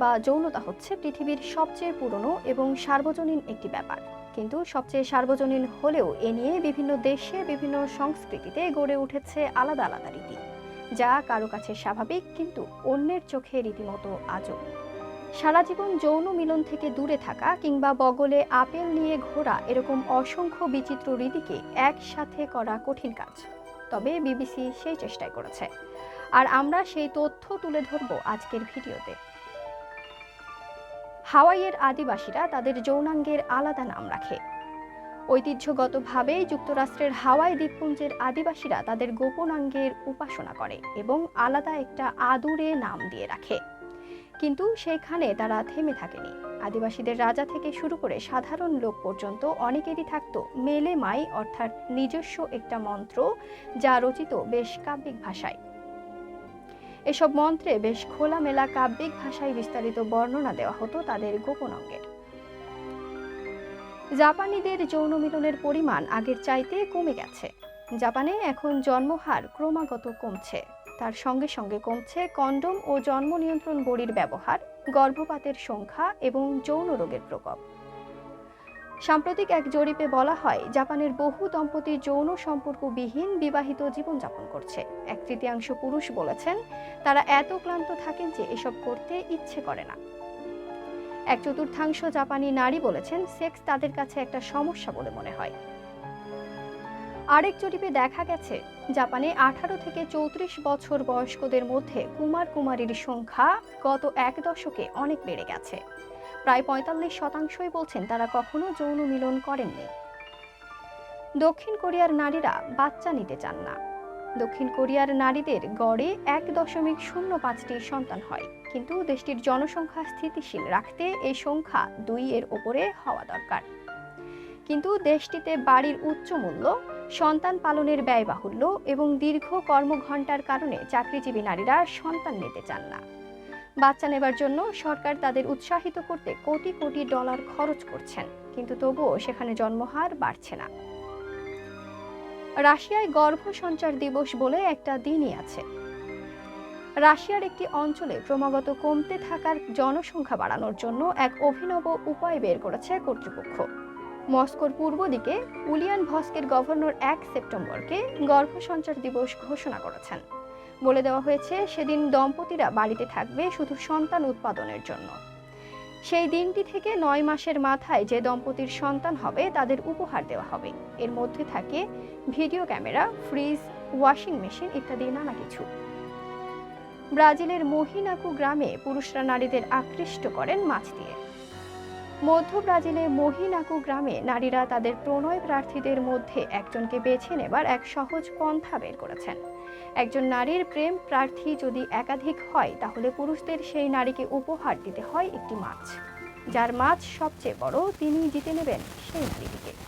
বা যৌনতা হচ্ছে পৃথিবীর সবচেয়ে পুরনো এবং সার্বজনীন একটি ব্যাপার। কিন্তু সবচেয়ে সার্বজনীন হলেও এ নিয়ে বিভিন্ন দেশে বিভিন্ন সংস্কৃতিতে গড়ে উঠেছে আলাদা আলাদা রীতি, যা কারও কাছে স্বাভাবিক কিন্তু অন্যের চোখে রীতিমতো আজব। সারা জীবন যৌন মিলন থেকে দূরে থাকা কিংবা বগলে আপেল নিয়ে ঘোরা এরকম অসংখ্য বিচিত্র রীতিকে একসাথে করা কঠিন কাজ। তবে বিবিসি সেই চেষ্টাই করেছে। আর আমরা সেই তথ্য তুলে ধরব আজকের ভিডিওতে। হাওয়াইয়ের আদিবাসীরা তাদের যৌনাঙ্গের আলাদা নাম রাখে। ঐতিহ্যগতভাবেই যুক্তরাষ্ট্রের হাওয়াই দ্বীপপুঞ্জের আদিবাসীরা তাদের গোপনাঙ্গের উপাসনা করে এবং আলাদা একটা আদুরে নাম দিয়ে রাখে। কিন্তু সেখানে তারা থেমে থাকেনি। আদিবাসীদের রাজা থেকে শুরু করে সাধারণ লোক পর্যন্ত অনেকেরই থাকত মেলে মাই, অর্থাৎ নিজস্ব একটা মন্ত্র, যা রচিত বেশ কাব্যিক ভাষায়। এসব মন্ত্রে বেশ খোলামেলা কাব্যিক ভাষায় বিস্তারিত বর্ণনা দেওয়া হতো তাদের গোপন অঙ্গের। জাপানিদের যৌন মিলনের পরিমাণ আগের চাইতে কমে গেছে। জাপানে এখন জন্মহার ক্রমাগত কমছে। তার সঙ্গে সঙ্গে কমছে কন্ডোম ও জন্ম নিয়ন্ত্রণ বড়ির ব্যবহার, গর্ভপাতের সংখ্যা এবং যৌন রোগের প্রকোপ। সাম্প্রতিক এক জরিপে বলা হয়, জাপানের বহু দম্পতি যৌন সম্পর্কবিহীন বিবাহিত জীবনযাপন করছে। এক তৃতীয়াংশ পুরুষ বলেছেন, তারা এত ক্লান্ত থাকেন যে এসব করতে ইচ্ছে করে না। এক চতুর্থাংশ জাপানি নারী বলেছেন, সেক্স তাদের কাছে একটা সমস্যা বলে মনে হয়। আরেক জরিপে দেখা গেছে, জাপানে আঠারো থেকে চৌত্রিশ বছর বয়স্কদের মধ্যে কুমার কুমারীর সংখ্যা গত এক দশকে অনেক বেড়ে গেছে। প্রায় পঁয়তাল্লিশ শতাংশই বলছেন তারা কখনো যৌন মিলন করেননি। দক্ষিণ কোরিয়ার নারীরা বাচ্চা নিতে চান না। দক্ষিণ কোরিয়ার নারীদের গড়ে এক দশমিক শূন্য পাঁচটি সন্তান হয়। কিন্তু দেশটির জনসংখ্যা স্থিতিশীল রাখতে এই সংখ্যা দুই এর ওপরে হওয়া দরকার। কিন্তু দেশটিতে বাড়ির উচ্চ মূল্য, সন্তান পালনের ব্যয়বাহুল্য এবং দীর্ঘ কর্মঘণ্টার কারণে চাকরিজীবী নারীরা সন্তান নিতে চান না। বাচ্চা নেবার জন্য সরকার তাদের উৎসাহিত করতে কোটি কোটি ডলার খরচ করছেন। কিন্তু তবুও সেখানে জন্মহার বাড়ছে না। রাশিয়ায় গর্ভ সঞ্চার দিবস বলে একটা দিনই আছে। রাশিয়ার একটি অঞ্চলে ক্রমাগত কমতে থাকার জনসংখ্যা বাড়ানোর জন্য এক অভিনব উপায় বের করেছে কর্তৃপক্ষ। মস্কোর পূর্ব দিকে উলিয়ান ভস্কের গভর্নর এক সেপ্টেম্বরকে গর্ভসঞ্চার দিবস ঘোষণা করেছেন। বলে দেওয়া হয়েছে, সেদিন দম্পতিরা বাড়িতে থাকবে শুধু সন্তান উৎপাদনের জন্য। সেই দিনটি থেকে নয় মাসের মাথায় যে দম্পতির সন্তান হবে, তাদের উপহার দেওয়া হবে। এর মধ্যে থাকে video camera, fridge, washing machine ইত্যাদি নানা কিছু। ব্রাজিলের মহিনাকু গ্রামে পুরুষরা নারীদের আকৃষ্ট করেন মাছ দিয়ে। মধ্য ব্রাজিলে মহিনাকু গ্রামে নারীরা তাদের প্রণয় প্রার্থীদের মধ্যে একজনকে বেছে নেবার এক সহজ পন্থা বের করেছেন। একজন নারীর প্রেম প্রার্থী যদি একাধিক হয়, তাহলে পুরুষদের সেই নারীকে উপহার দিতে হয় একটি মাছ। যার মাছ সবচেয়ে বড়, তিনি জিতে নেবেন সেই নারীটিকে।